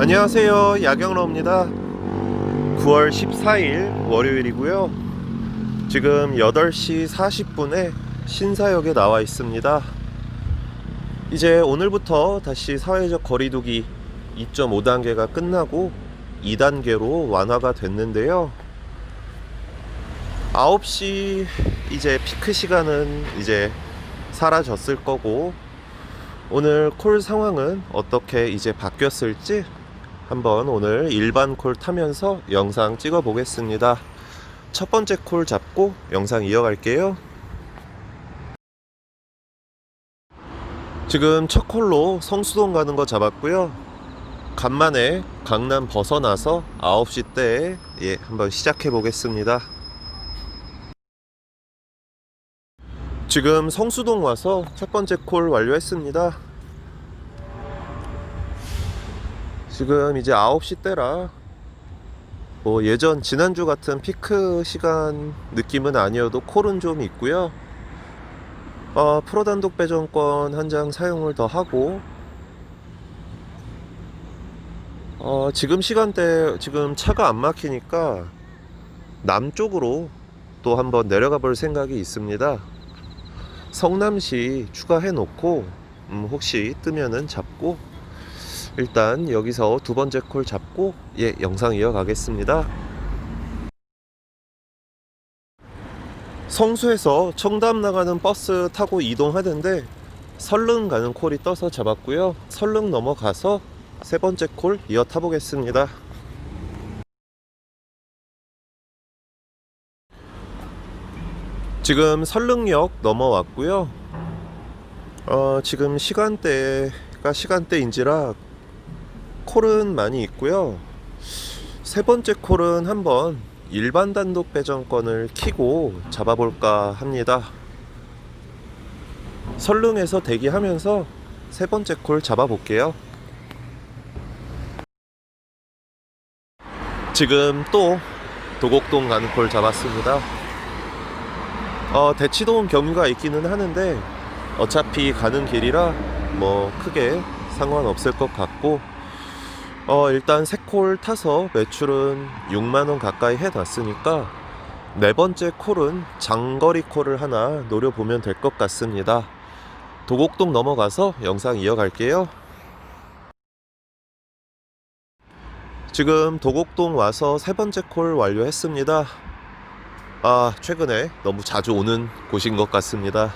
안녕하세요. 야경러입니다. 9월 14일 월요일이고요. 지금 8시 40분에 신사역에 나와 있습니다. 이제 오늘부터 다시 사회적 거리두기 2.5단계가 끝나고 2단계로 완화가 됐는데요. 9시 이제 피크 시간은 이제 사라졌을 거고 오늘 콜 상황은 어떻게 이제 바뀌었을지 한번 오늘 일반 콜 타면서 영상 찍어 보겠습니다. 첫 번째 콜 잡고 영상 이어갈게요. 지금 첫 콜로 성수동 가는 거 잡았고요. 간만에 강남 벗어나서 9시 때에 예, 한번 시작해 보겠습니다. 지금 성수동 와서 첫 번째 콜 완료했습니다. 지금 이제 9시 때라 뭐 예전 지난주 같은 피크 시간 느낌은 아니어도 콜은 좀 있고요. 어, 프로 단독 배정권 한 장 사용을 더 하고 어, 지금 시간대 지금 차가 안 막히니까 남쪽으로 또 한번 내려가 볼 생각이 있습니다. 성남시 추가해 놓고 음, 혹시 뜨면은 잡고 일단 여기서 두 번째 콜 잡고 예 영상 이어가겠습니다. 성수에서 청담 나가는 버스 타고 이동하는데 설릉 가는 콜이 떠서 잡았고요. 설릉 넘어가서 세 번째 콜 이어 타보겠습니다. 지금 설릉역 넘어왔고요. 어, 지금 시간대가 시간대인지라 콜은 많이 있고요. 세 번째 콜은 한번 일반 단독 배정권을 키고 잡아볼까 합니다. 설릉에서 대기하면서 세 번째 콜 잡아볼게요. 지금 또 도곡동 가는 콜 잡았습니다. 어, 대치동 경유가 있기는 하는데 어차피 가는 길이라 뭐 크게 상관없을 것 같고 어, 일단 세콜 타서 매출은 6만원 가까이 해놨으니까 네 번째 콜은 장거리 콜을 하나 노려보면 될 것 같습니다. 도곡동 넘어가서 영상 이어갈게요. 지금 도곡동 와서 세 번째 콜 완료했습니다. 아, 최근에 너무 자주 오는 곳인 것 같습니다.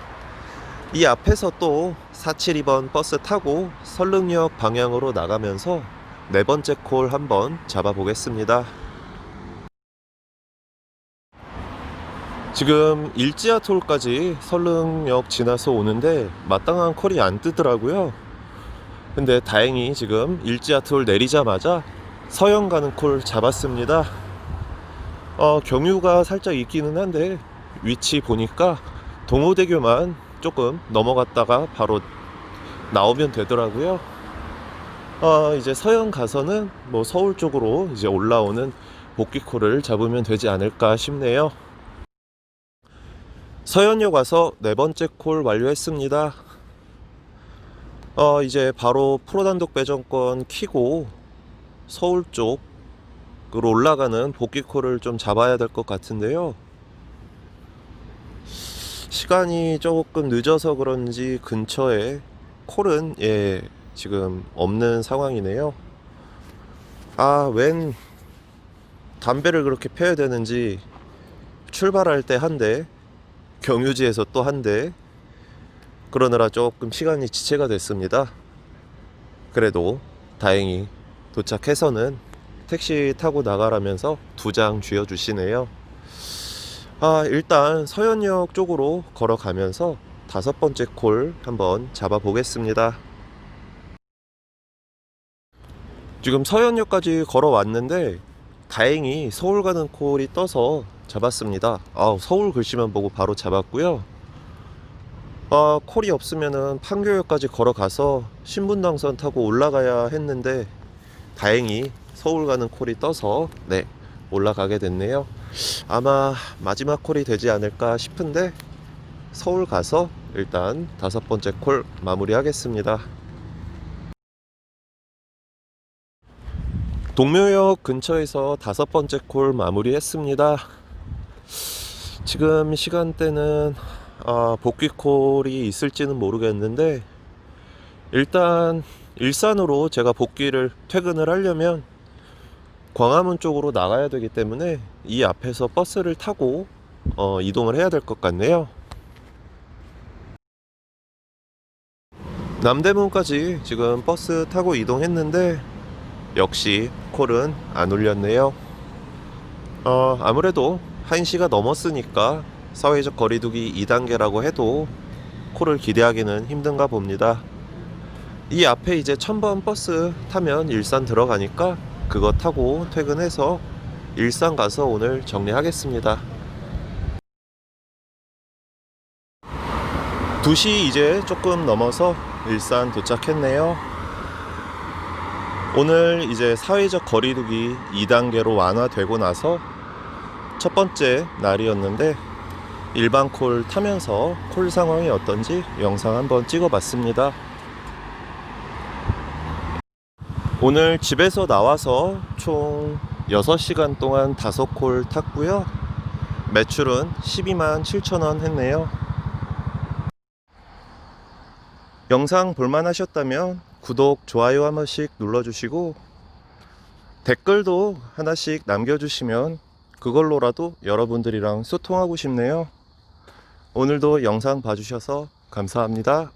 이 앞에서 또 472번 버스 타고 설릉역 방향으로 나가면서 네 번째 콜 한번 잡아보겠습니다. 지금 일지하 톨까지 설릉역 지나서 오는데 마땅한 콜이 안 뜨더라고요. 근데 다행히 지금 일지하 톨 내리자마자 서영 가는 콜 잡았습니다. 어, 경유가 살짝 있기는 한데 위치 보니까 동호대교만 조금 넘어갔다가 바로 나오면 되더라고요. 어, 이제 서영 가서는 뭐 서울 쪽으로 이제 올라오는 복귀콜을 잡으면 되지 않을까 싶네요. 서현역 와서 네 번째 콜 완료했습니다. 어, 이제 바로 프로 단독 배정권 키고 서울 쪽으로 올라가는 복귀콜을 좀 잡아야 될 것 같은데요. 시간이 조금 늦어서 그런지 근처에 콜은 예 지금 없는 상황이네요. 아, 웬 담배를 그렇게 펴야 되는지 출발할 때 한 대, 경유지에서 또 한 대, 그러느라 조금 시간이 지체가 됐습니다. 그래도 다행히 도착해서는 택시 타고 나가라면서 두 장 쥐어주시네요. 아, 일단 서현역 쪽으로 걸어가면서 다섯 번째 콜 한번 잡아보겠습니다. 지금 서현역까지 걸어왔는데 다행히 서울 가는 콜이 떠서 잡았습니다. 아, 서울 글씨만 보고 바로 잡았고요. 아, 콜이 없으면은 판교역까지 걸어가서 신분당선 타고 올라가야 했는데 다행히 서울 가는 콜이 떠서 네 올라가게 됐네요. 아마 마지막 콜이 되지 않을까 싶은데 서울 가서 일단 다섯 번째 콜 마무리하겠습니다. 동묘역 근처에서 다섯 번째 콜 마무리했습니다. 지금 시간대는 아, 복귀 콜이 있을지는 모르겠는데 일단 일산으로 제가 복귀를 퇴근을 하려면 광화문 쪽으로 나가야 되기 때문에 이 앞에서 버스를 타고 어, 이동을 해야 될 것 같네요. 남대문까지 지금 버스 타고 이동했는데 역시 콜은 안 울렸네요. 어, 아무래도 1시가 넘었으니까 사회적 거리두기 2단계라고 해도 콜을 기대하기는 힘든가 봅니다. 이 앞에 이제 1000번 버스 타면 일산 들어가니까 그거 타고 퇴근해서 일산 가서 오늘 정리하겠습니다. 2시 이제 조금 넘어서 일산 도착했네요. 오늘 이제 사회적 거리두기 2단계로 완화되고 나서 첫 번째 날이었는데 일반 콜 타면서 콜 상황이 어떤지 영상 한번 찍어봤습니다. 오늘 집에서 나와서 총 6시간 동안 5콜 탔고요. 매출은 12만 7천원 했네요. 영상 볼만하셨다면 구독, 좋아요 한 번씩 눌러주시고 댓글도 하나씩 남겨주시면 그걸로라도 여러분들이랑 소통하고 싶네요. 오늘도 영상 봐주셔서 감사합니다.